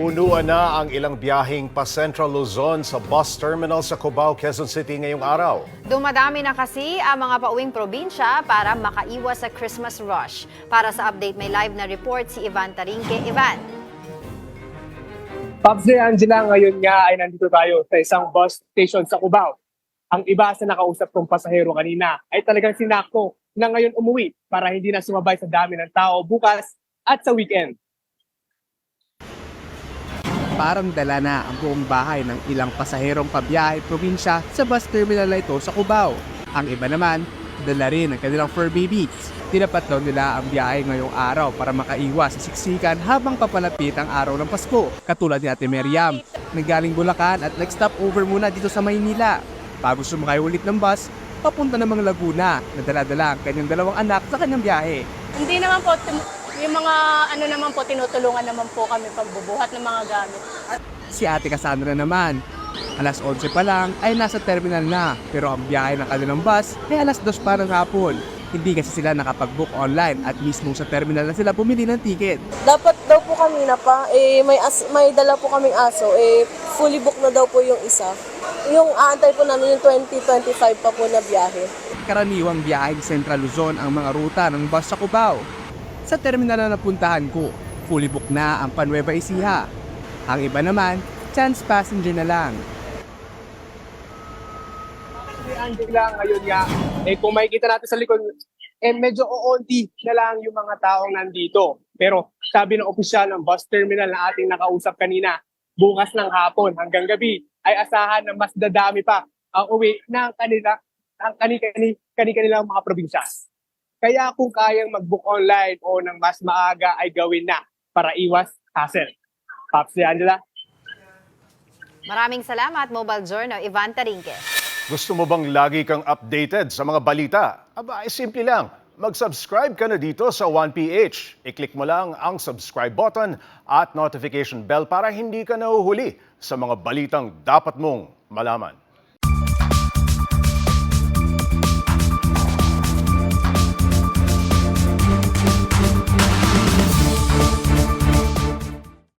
Punuan na ang ilang biyaheng pa Central Luzon sa bus terminal sa Cubao, Quezon City ngayong araw. Dumadami na kasi ang mga pauwing probinsya para makaiwas sa Christmas rush. Para sa update, may live na report si Ivan Tarinque. Ivan. Pops ni Angela, ngayon nga ay nandito tayo sa isang bus station sa Cubao. Ang iba sa nakausap kong pasahero kanina ay talagang sinako na ngayon umuwi para hindi na sumabay sa dami ng tao bukas at sa weekend. Parang dala na ang buong bahay ng ilang pasaherong pabiyahe probinsya sa bus terminal na ito sa Cubao. Ang iba naman, dala rin ang kanilang fur babies. Tinapat nila ang biyahe ngayong araw para makaiwas sa siksikan habang papalapit ang araw ng Pasko. Katulad ni Ate Meriam, nanggaling Bulacan at nag-stop over muna dito sa Maynila. Bago sumakay ulit ng bus, papunta namang Laguna na dala-dala ang kanyang dalawang anak sa kanyang biyahe. Hindi naman po, yung mga ano naman po, tinutulungan naman po kami pagbubuhat ng mga gamit. Si Ate Cassandra naman, alas 11 pa lang ay nasa terminal na pero ang biyahe ng kanilang bus ay alas 2 pa ng hapon. Hindi kasi sila nakapag-book online at mismo sa terminal na sila bumili ng ticket. Dapat daw po kanina pa, eh, may, as, may dala po kaming aso, eh, fully book na daw po yung isa. Yung aantay po namin yung 2025 pa po na biyahe. Karaniwang biyahe sa Central Luzon ang mga ruta ng bus sa Cubao. Sa terminal na napuntahan ko, fully book na ang Panueva Ecija. Ang iba naman, chance passenger na lang. Si Angela, ngayon nga, eh, kung makikita natin sa likod, eh, medyo oonti na lang yung mga taong nandito. Pero sabi ng opisyal ng bus terminal na ating nakausap kanina, bukas ng hapon hanggang gabi ay asahan na mas dadami pa ang uwi ng kanila ang kani-kani kani-kanilang mga probinsya. Kaya kung kayang mag-book online o ng mas maaga ay gawin na para iwas hassle. Pops si Angela. Maraming salamat, Mobile Journal, Ivan Tarinque. Gusto mo bang lagi kang updated sa mga balita? Aba, ay simple lang. Mag-subscribe ka na dito sa 1PH. I-click mo lang ang subscribe button at notification bell para hindi ka nahuhuli sa mga balitang dapat mong malaman.